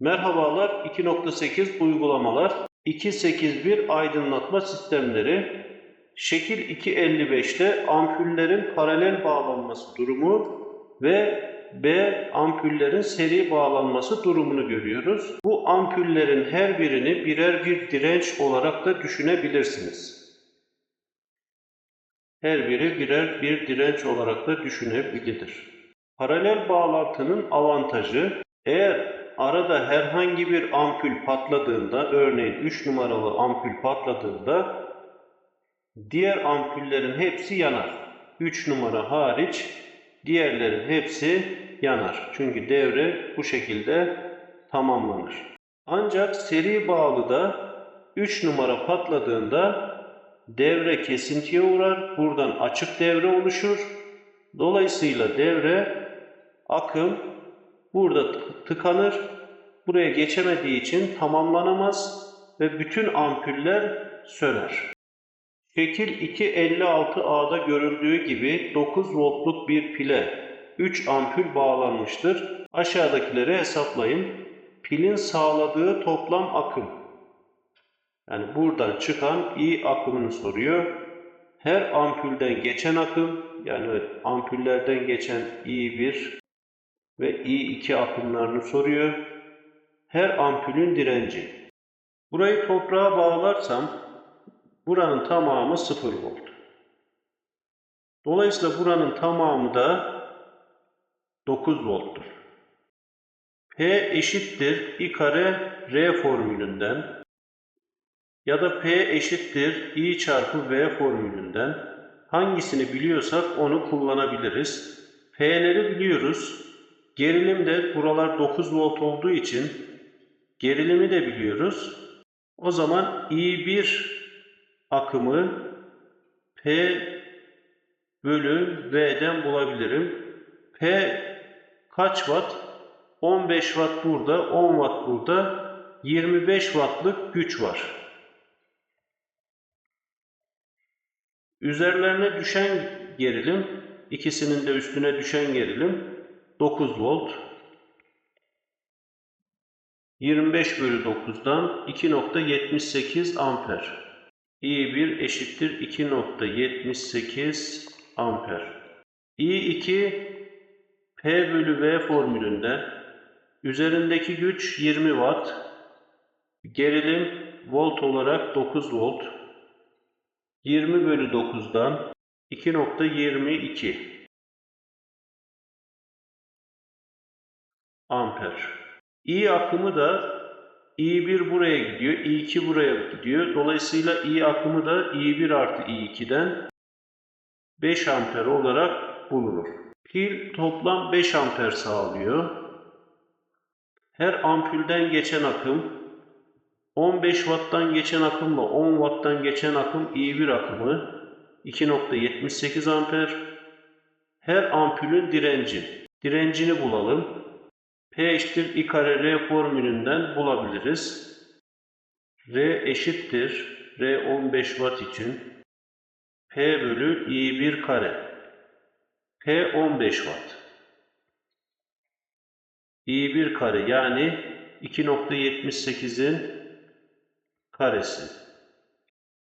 Merhabalar 2.8 uygulamalar 2.8.1 aydınlatma sistemleri şekil 2.55'te ampullerin paralel bağlanması durumu ve B ampullerin seri bağlanması durumunu görüyoruz. Bu ampullerin her birini birer bir direnç olarak da düşünebilirsiniz. Her biri birer bir direnç olarak da düşünebilir. Paralel bağlantının avantajı eğer arada herhangi bir ampul patladığında örneğin 3 numaralı ampul patladığında diğer ampullerin hepsi yanar. 3 numara hariç diğerlerin hepsi yanar. Çünkü devre bu şekilde tamamlanır. Ancak seri bağlıda 3 numara patladığında devre kesintiye uğrar. Buradan açık devre oluşur. Dolayısıyla devre akım burada tıkanır. Buraya geçemediği için tamamlanamaz ve bütün ampuller söner. Şekil 256A'da görüldüğü gibi 9 voltluk bir pile 3 ampul bağlanmıştır. Aşağıdakileri hesaplayın. Pilin sağladığı toplam akım. Yani buradan çıkan I akımını soruyor. Her ampulden geçen akım, yani ampullerden geçen I1 ve I2 akımlarını soruyor. Her ampulün direnci. Burayı toprağa bağlarsam buranın tamamı 0 volt. Dolayısıyla buranın tamamı da 9 volttur. P eşittir I kare R formülünden ya da P eşittir I çarpı V formülünden hangisini biliyorsak onu kullanabiliriz. P'leri biliyoruz. Gerilim de buralar 9 volt olduğu için gerilimi de biliyoruz. O zaman I1 akımı P bölü V'den bulabilirim. P kaç watt? 15 watt burada, 10 watt burada. 25 wattlık güç var. Üzerlerine düşen gerilim, ikisinin de üstüne düşen gerilim 9 volt. 25 bölü 9'dan 2.78 amper. I1 eşittir 2.78 amper. I2 P bölü V formülünden üzerindeki güç 20 watt. Gerilim volt olarak 9 volt. 20 bölü 9'dan 2.22 amper. I akımı da I1 buraya gidiyor, I2 buraya gidiyor. Dolayısıyla I akımı da I1 artı I2'den 5 amper olarak bulunur. Pil toplam 5 amper sağlıyor. Her ampulden geçen akım 15 watttan geçen akımla 10 watttan geçen akım I1 akımı 2.78 amper. Her ampulün direnci. Direncini bulalım. P eşittir I kare R formülünden bulabiliriz. R eşittir R 15 watt için P bölü I1 kare. P 15 watt. I1 kare yani 2.78'in karesi.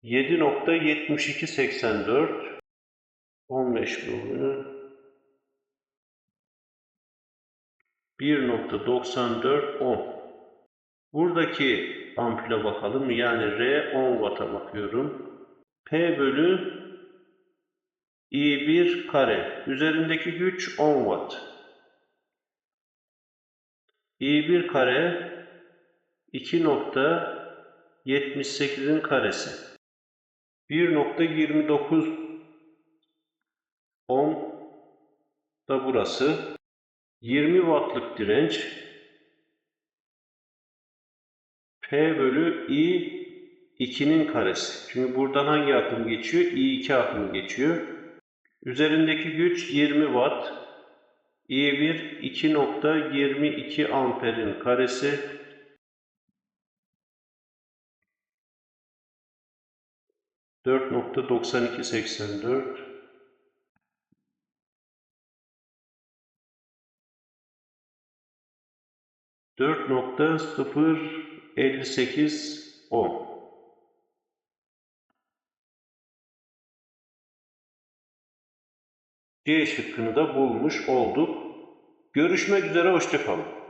7.7284 15 bölü 1.94 10. Buradaki ampule bakalım. Yani R 10 Watt'a bakıyorum. P bölü I1 kare. Üzerindeki güç 10 Watt. I1 kare 2.78'in karesi. 1.29 ohm da burası. 20 wattlık direnç P bölü I 2'nin karesi. Çünkü buradan hangi akım geçiyor? I2 akım geçiyor. Üzerindeki güç 20 watt. I1 2.22 amperin karesi. Dört nokta doksan iki seksen dört. 4.058 ohm. C şıkkını da bulmuş olduk. Görüşmek üzere, hoşçakalın.